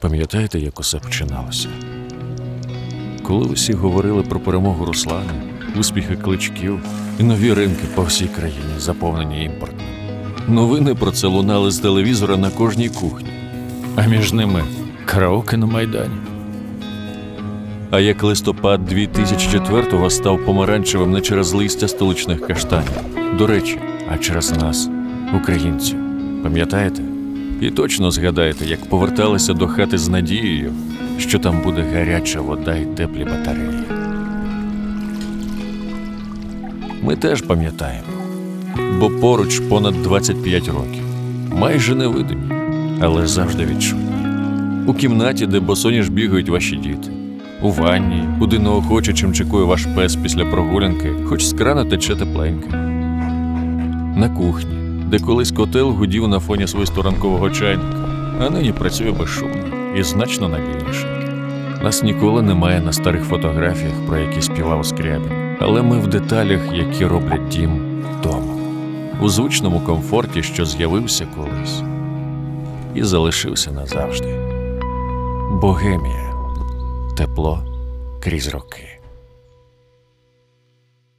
Пам'ятаєте, як усе починалося? Коли усі говорили про перемогу Руслана, успіхи кличків і нові ринки по всій країні, заповнені імпортом. Новини про це лунали з телевізора на кожній кухні, а між ними караоке на Майдані. А як листопад 2004-го став помаранчевим не через листя столичних каштанів. До речі, а через нас, українців. Пам'ятаєте? І точно згадаєте, як поверталися до хати з надією, що там буде гаряча вода і теплі батареї. Ми теж пам'ятаємо, бо поруч понад 25 років, майже невидимі, але завжди відчутні. У кімнаті, де босоніж бігають ваші діти, у ванні, куди неохоче чим чекує ваш пес після прогулянки, хоч з крана тече тепленьке. На кухні, де колись котел гудів на фоні свисту ранкового чайника, а нині працює безшумно і значно надійніше. Нас ніколи немає на старих фотографіях, про які співав Скрябін, але ми в деталях, які роблять дім домом, у звичному комфорті, що з'явився колись і залишився назавжди. Богемія. Тепло крізь роки.